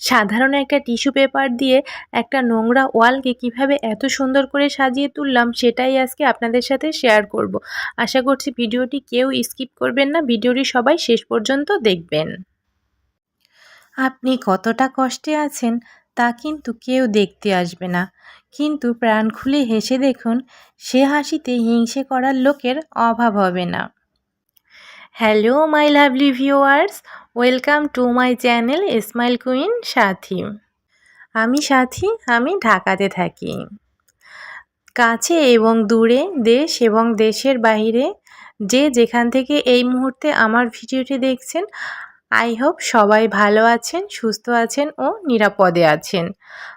সাধারণ একটা tissue paper দিয়ে একটা নোংরা ওয়ালকে কীভাবে এত সুন্দর করে সাজিয়ে তুললাম সেটাই আজকে আপনাদের সাথে শেয়ার করব। আশা করছি ভিডিওটি কেউ স্কিপ করবেন না ভিডিওটি সবাই শেষ পর্যন্ত দেখবেন। আপনি কতটা কষ্টে আছেন তা কিন্তু কেউ দেখতে আসবে না। কিন্তু প্রাণ খুলে হেসে দেখুন সে হাসিতে হিংসে করার লোকের অভাব হবে না। Hello my lovely viewers welcome to my channel smile queen Sathi আমি সাথী, আমি ঢাকাতে থাকি। কাছে এবং দূরে, দেশ এবং দেশের বাইরে যে যেখান থেকে এই মুহূর্তে আমার ভিডিওটি দেখছেন আই হোপ সবাই ভালো আছেন, সুস্থ আছেন ও নিরাপদে আছেন।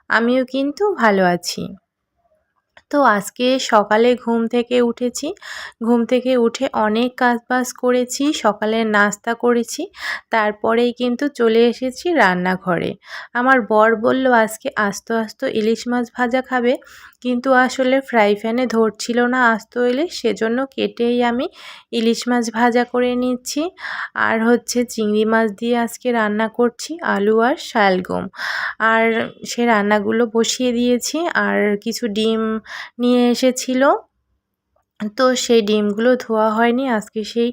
আমিও কিন্তু ভালো আছি। তো আজকে সকালে ঘুম থেকে উঠেছি। ঘুম থেকে উঠে অনেক কাজ বাজ করেছি সকালের নাস্তা করেছি, তারপরেই কিন্তু চলে এসেছি রান্নাঘরে। আমার বর বলল, আজকে আস্ত আস্ত ইলিশ মাছ ভাজা খাবে। কিন্তু আসলে ফ্রাই প্যানে ধরছিল না আস্ত ইলিশ, সেজন্য কেটেই আমি ইলিশ মাছ ভাজা করে নিচ্ছি। আর হচ্ছে চিংড়ি মাছ দিয়ে আজকে রান্না করছি আলু আর শালগম আর সে রান্নাগুলো বসিয়ে দিয়েছি। আর কিছু ডিম নিয়ে এসেছিল। তো সেই ডিমগুলো ধোয়া হয়নি। আজকে সেই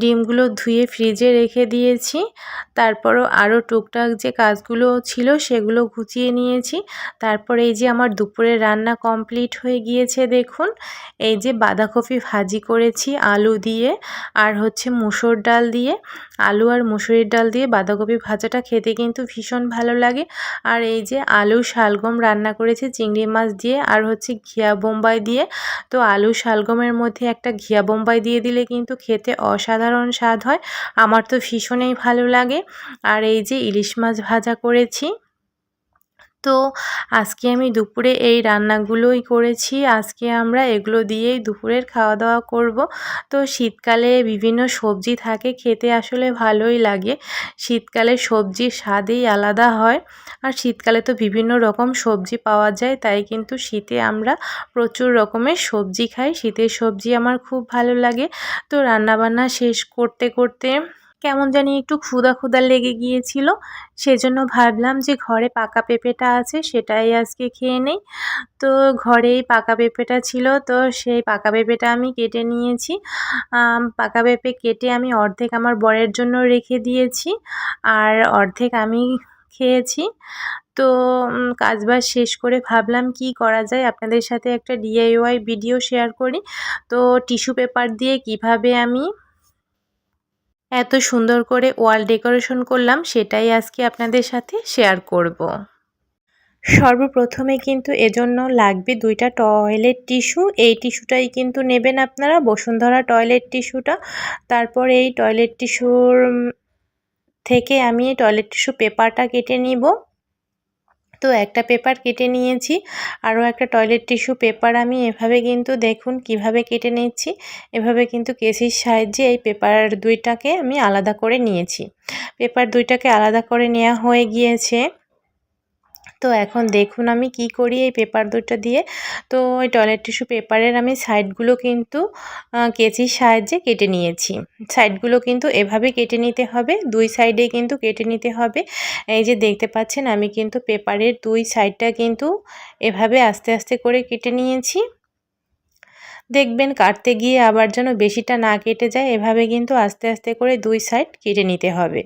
ডিমগুলো ধুয়ে ফ্রিজে রেখে দিয়েছি। তারপরও আরও টুকটাক যে কাজগুলো ছিল সেগুলো গুছিয়ে নিয়েছি। তারপরে এই যে আমার দুপুরের রান্না কমপ্লিট হয়ে গিয়েছে দেখুন। এই যে বাঁধাকপি ভাজি করেছি আলু দিয়ে আর হচ্ছে মুসুর ডাল দিয়ে। আলু আর মুসুরির ডাল দিয়ে বাঁধাকপি ভাজাটা খেতে কিন্তু ভীষণ ভালো লাগে। আর এই যে আলু শালগম রান্না করেছি চিংড়ি মাছ দিয়ে আর হচ্ছে ঘিয়া বোম্বাই দিয়ে। তো আলু শালগমের মধ্যে একটা ঘিয়া বোম্বাই দিয়ে দিলে কিন্তু খেতে অসাধারণ স্বাদ হয়। আমার তো ভীষণই ভালো লাগে। আর এই যে ইলিশ মাছ ভাজা করেছি তো আজকে আমি দুপুরে এই রান্নাগুলোই করেছি। আজকে আমরা এগুলো দিয়েই দুপুরের খাওয়া দাওয়া করব। তো শীতকালে বিভিন্ন সবজি থাকে, খেতে আসলে ভালোই লাগে। শীতকালে সবজির স্বাদই আলাদা হয়। আর শীতকালে তো বিভিন্ন রকম সবজি পাওয়া যায়, তাই কিন্তু শীতে আমরা প্রচুর রকমের সবজি খাই। শীতের সবজি আমার খুব ভালো লাগে। তো রান্নাবান্না শেষ করতে করতে কেমন জানি একটু ক্ষুদা ক্ষুদা লেগে গিয়েছিল। সেজন্য ভাবলাম যে ঘরে পাকা পেঁপেটা আছে সেটাই আজকে খেয়ে নেই। তো ঘরেই পাকা পেঁপেটা ছিল, তো সেই পাকা পেঁপেটা আমি কেটে নিয়েছি। পাকা পেঁপে কেটে আমি অর্ধেক আমার বরের জন্য রেখে দিয়েছি আর অর্ধেক আমি খেয়েছি। তো কাজবাজ শেষ করে ভাবলাম কি করা যায়। আপনাদের সাথে একটা ডিআইওয়াই ভিডিও শেয়ার করি। তো টিস্যু পেপার দিয়ে কীভাবে আমি এত সুন্দর করে ওয়াল ডেকোরেশন করলাম, সেটাই আজকে আপনাদের সাথে শেয়ার করব। সর্বপ্রথমে কিন্তু এজন্য লাগবে দুইটা টয়লেট টিস্যু। এই টিস্যুটাই কিন্তু নেবেন আপনারা, বসুন্ধরা টয়লেট টিস্যুটা। তারপর এই টয়লেট টিস্যুর থেকে আমি টয়লেট টিস্যু পেপারটা কেটে নিব। তো একটা পেপার কেটে নিয়েছি। আরও একটা টয়লেট টিস্যু পেপার আমি এভাবে কিন্তু দেখুন কীভাবে কেটে নিচ্ছি। এভাবে কিন্তু কেসির সাহায্যে এই পেপার দুইটাকে আমি আলাদা করে নিয়েছি। পেপার দুইটাকে আলাদা করে নেওয়া হয়ে গিয়েছে। তো এখন দেখুন আমি কি করি এই পেপার দুটো দিয়ে। তো ওই টয়লেট টিস্যু পেপারের আমি সাইডগুলো কিন্তু কেচির সাহায্যে কেটে নিয়েছি। সাইডগুলো কিন্তু এভাবে কেটে নিতে হবে, দুই সাইডে কিন্তু কেটে নিতে হবে। এই যে দেখতে পাচ্ছেন আমি কিন্তু পেপারের দুই সাইডটা কিন্তু এভাবে আস্তে আস্তে করে কেটে নিয়েছি। দেখবেন কাটতে গিয়ে আবার যেন বেশিটা না কেটে যায়, এভাবে কিন্তু আস্তে আস্তে করে দুই সাইড কেটে নিতে হবে।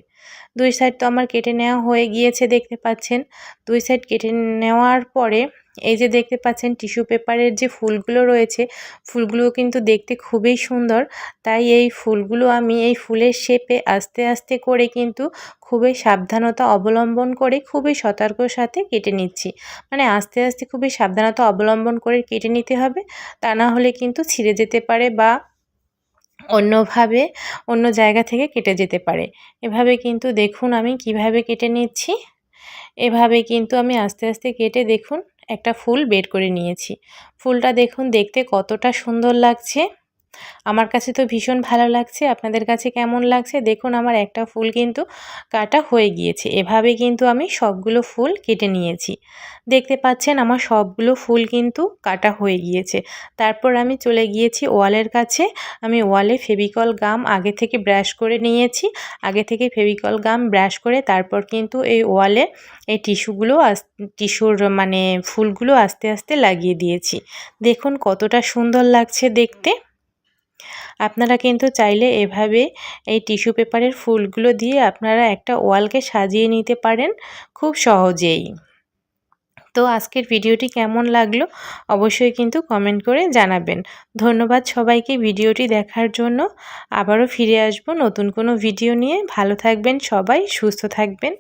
দুই সাইড তো আমার কেটে নেওয়া হয়ে গিয়েছে দেখতে পাচ্ছেন। দুই সাইড কেটে নেওয়ার পরে এই যে দেখতে পাচ্ছেন টিস্যু পেপারের যে ফুলগুলো রয়েছে, ফুলগুলো কিন্তু দেখতে খুবই সুন্দর। তাই এই ফুলগুলো আমি এই ফুলের শেপে আস্তে আস্তে করে কিন্তু খুবই সাবধানতা অবলম্বন করে খুবই সতর্কর সাথে কেটে নিচ্ছি। মানে আস্তে আস্তে খুবই সাবধানতা অবলম্বন করে কেটে নিতে হবে। তা না হলে কিন্তু ছিঁড়ে যেতে পারে বা অন্যভাবে, অন্য জায়গা থেকে কেটে যেতে পারে। এভাবে কিন্তু দেখুন আমি কীভাবে কেটে নিচ্ছি। এভাবে কিন্তু আমি আস্তে আস্তে কেটে দেখুন একটা ফুল বের করে নিয়েছি। ফুলটা দেখুন দেখতে কতটা সুন্দর লাগছে। আমার কাছে তো ভীষণ ভালো লাগছে। আপনাদের কাছে কেমন লাগছে? দেখুন, আমার একটা ফুল কিন্তু কাটা হয়ে গিয়েছে। এভাবে কিন্তু আমি সবগুলো ফুল কেটে নিয়েছি। দেখতে পাচ্ছেন, আমার সবগুলো ফুল কিন্তু কাটা হয়ে গিয়েছে। তারপর আমি চলে গিয়েছি ওয়ালের কাছে। আমি ওয়ালে ফেভিকল গাম আগে থেকে ব্রাশ করে নিয়েছি। আগে থেকে ফেভিকল গাম ব্রাশ করে তারপর কিন্তু এই ওয়ালে এই টিস্যুগুলো টিস্যুর মানে ফুলগুলো আস্তে আস্তে লাগিয়ে দিয়েছি। দেখুন, কতটা সুন্দর লাগছে দেখতে। আপনারা কিন্তু চাইলে এভাবে এই টিস্যু পেপারের ফুলগুলো দিয়ে আপনারা একটা ওয়ালকে সাজিয়ে নিতে পারেন খুব সহজেই। তো আজকের ভিডিওটি কেমন লাগল অবশ্যই কিন্তু কমেন্ট করে জানাবেন। ধন্যবাদ সবাইকে ভিডিওটি দেখার জন্য। আবারও ফিরে আসব নতুন কোনো ভিডিও নিয়ে। ভালো থাকবেন সবাই, সুস্থ থাকবেন।